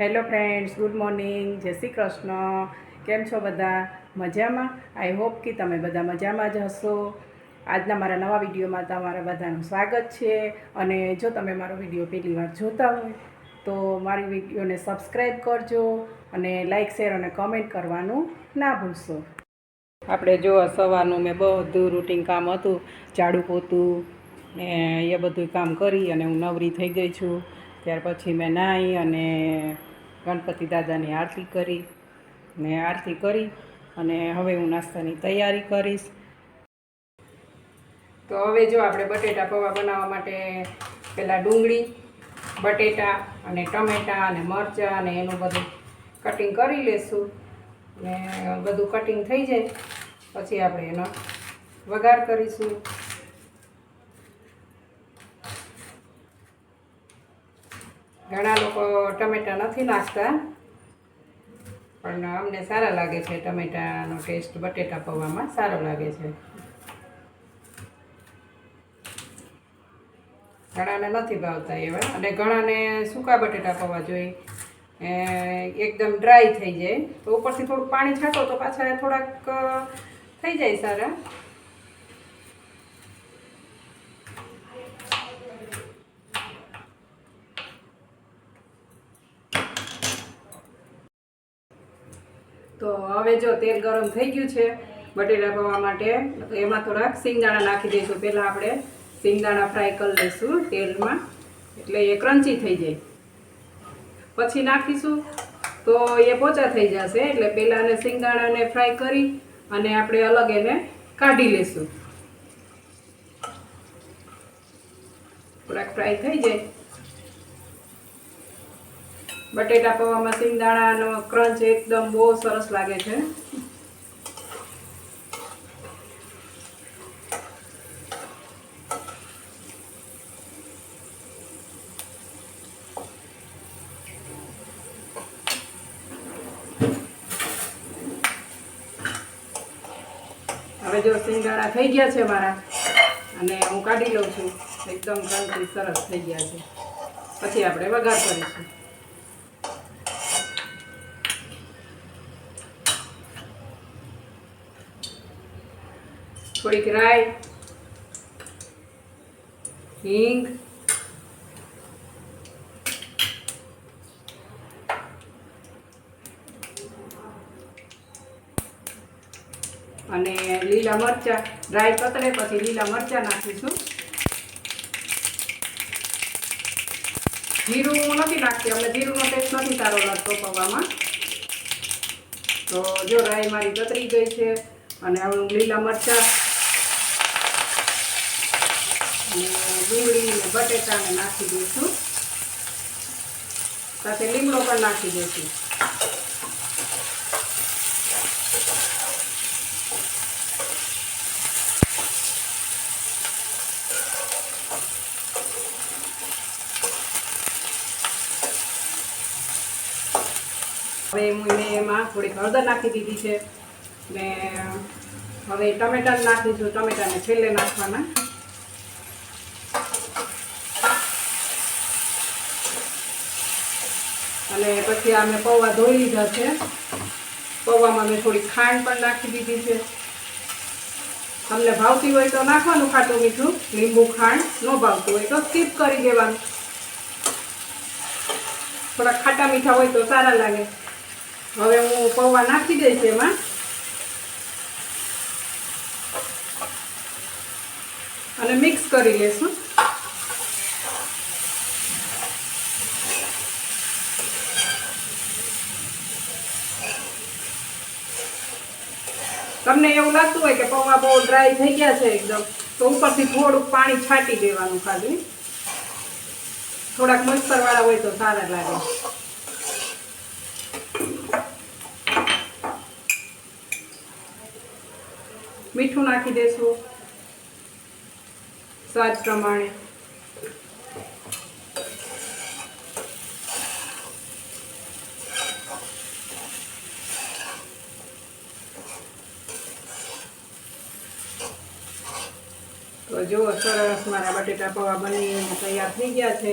Hello friends, good morning, જય શ્રી કૃષ્ણ. કેમ છો બધા? મજામાં? આઈ હોપ કે તમે બધા મજામાં જ હશો. આજના મારા નવા વિડીયોમાં તમારા બધાનું સ્વાગત છે. અને જો તમે મારો વીડિયો પહેલી વાર જોતા હોય, તો મારી વિડીયોને સબસ્ક્રાઈબ કરજો અને લાઇક, શેર અને કમેન્ટ કરવાનું ના ભૂલશો. આપણે જો સવારનું મેં બધું રૂટિન કામ હતું, ઝાડુ પોતું ને એ બધું કામ કરી અને હું નવરી થઈ ગઈ છું. ત્યાર પછી મેં નાહી અને ગણપતિ દાદાની આરતી કરી. ને આરતી કરી અને હવે હું નાસ્તાની તૈયારી કરીશ. તો હવે જો આપણે બટેટા પૌવા બનાવવા માટે પહેલાં ડુંગળી, બટેટા અને ટમેટાં અને મરચાં અને એનું બધું કટિંગ કરી લેશું. ને બધું કટિંગ થઈ જાય. પછી આપણે એનો વઘાર કરીશું. ઘણા લોકો ટમેટાં નથી નાખતા, પણ અમને સારા લાગે છે ટમેટાનો ટેસ્ટ બટેટા પૌવામાં સારો લાગે છે. ઘણાને નથી ભાવતા એવા, અને ઘણાને સૂકા બટેટા પૌવા જોઈએ. એકદમ ડ્રાય થઈ જાય. તો ઉપરથી થોડુંક પાણી છાંટો તો પાછા થોડાક થઈ જાય સારા. તો હવે જો તેલ ગરમ થઈ ગયું છે, બટેટા પવા માટે એમાં થોડાક સિંગદાણા નાખી દઈશું. પહેલાં આપણે સિંગદાણા ફ્રાય કરી લઈશું તેલમાં, એટલે એ ક્રન્ચી થઈ જાય. પછી નાખીશું તો એ પોચા થઈ જશે, એટલે પહેલાં એને સિંગદાણાને ફ્રાય કરી અને આપણે અલગ એને કાઢી લઈશું. થોડાક ફ્રાય થઈ જાય. બટેટા પૌવામાં સિંગદાણાનો ક્રંચ એકદમ બહુ સરસ લાગે છે. હવે જો સિંગદાણા થઈ ગયા છે મારા, અને હું કાઢી લઉં છું. એકદમ ક્રંચી સરસ થઈ ગયા છે. પછી આપણે વઘાર કરીશું. થોડીક રાઈ હિંગ અને લીલા મરચાં. રાઈ પતળે પછી લીલા મરચાં નાખીશું. જીરું હું નથી નાખતી, અમને જીરુંનો ટેસ્ટ નથી સારો લાગતો પવામાં. તો જો રાઈ મારી કતરી ગઈ છે, અને હવે લીલા મરચાં અને બટેટાને નાખી દઈશું. સાથે લીમડો પણ નાખી દઈશું. હવે મેં એમાં થોડીક હળદર નાખી દીધી છે. ને હવે ટમેટા નાખીશું. ટમેટાને છેલ્લે નાખવાના. અને પછી આ મેં પૌવા ધોઈ લીધા છે. પૌવામાં મેં થોડી ખાંડ પણ નાખી દીધી છે. તમને ભાવતી હોય તો નાખવાનું ખાટું મીઠું, લીંબુ ખાંડ, ન ભાવતું હોય તો સ્કીપ કરી દેવાનું. થોડા ખાટા મીઠા હોય તો સારા લાગે. હવે હું પૌવા નાખી દઈશ એમાં. અને મિક્સ કરી લેશું. તમને એવું લાગતું હોય કે પૌવા બહુ ડ્રાય થઈ ગયા છે એકદમ, તો ઉપરથી થોડુંક પાણી છાંટી દેવાનું ખાલી. થોડાક મોઈસ્ચરવાળા હોય તો સારા લાગે. મીઠું નાખી દેશું. સ્વાદ પ્રમાણે. તો જુઓ, સરસ મારા બટેટા પૌવા બની તૈયાર થઈ ગયા છે.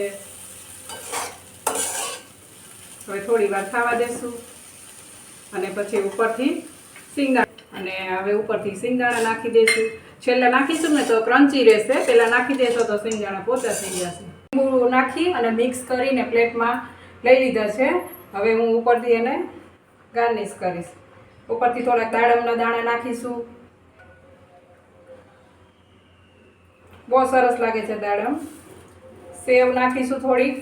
હવે થોડી વાર ખાવા દેશું અને પછી ઉપરથી સિંગાડા અને હવે ઉપરથી સિંગાડા નાખી દઈશું છેલ્લે નાખીશું ને તો ક્રન્ચી રહેશે. પહેલાં નાખી દેશો તો સિંગાડા પોતા થઈ જશે. લીંબુ નાખી અને મિક્સ કરીને પ્લેટમાં લઈ લીધા છે. હવે હું ઉપરથી એને ગાર્નિશ કરીશ. ઉપરથી થોડાક દાડમના દાણા નાખીશું. બહુ સરસ લાગે છે દાડમ. સેવ નાખીશું થોડીક.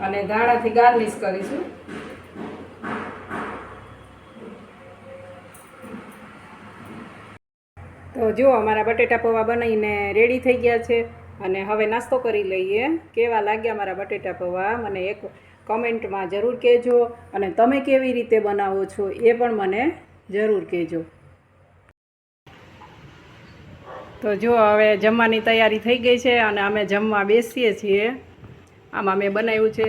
અને ધાણાથી ગાર્નિશ કરીશું. તો જુઓ અમારા બટેટા પૌવા બનાવીને રેડી થઈ ગયા છે. અને હવે નાસ્તો કરી લઈએ. કેવા લાગ્યા મારા બટેટા પૌવા? મને એક કમેન્ટમાં જરૂર કહેજો. અને તમે કેવી રીતે બનાવો છો એ પણ મને જરૂર કહેજો. તો જો હવે જમવાની તૈયારી થઈ ગઈ છે અને અમે જમવા બેસીએ છીએ. આમાં મેં બનાવ્યું છે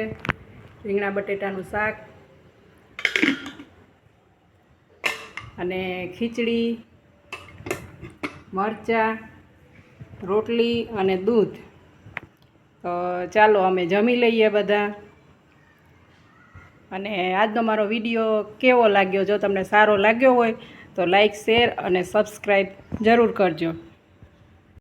રીંગણા બટેટાનું શાક અને ખીચડી, મરચાં, રોટલી અને દૂધ. તો ચાલો અમે જમી લઈએ બધા. અને આજનો મારો વીડિયો કેવો લાગ્યો? જો તમને સારો લાગ્યો હોય તો લાઈક, શેર અને સબસ્ક્રાઈબ જરૂર કરજો.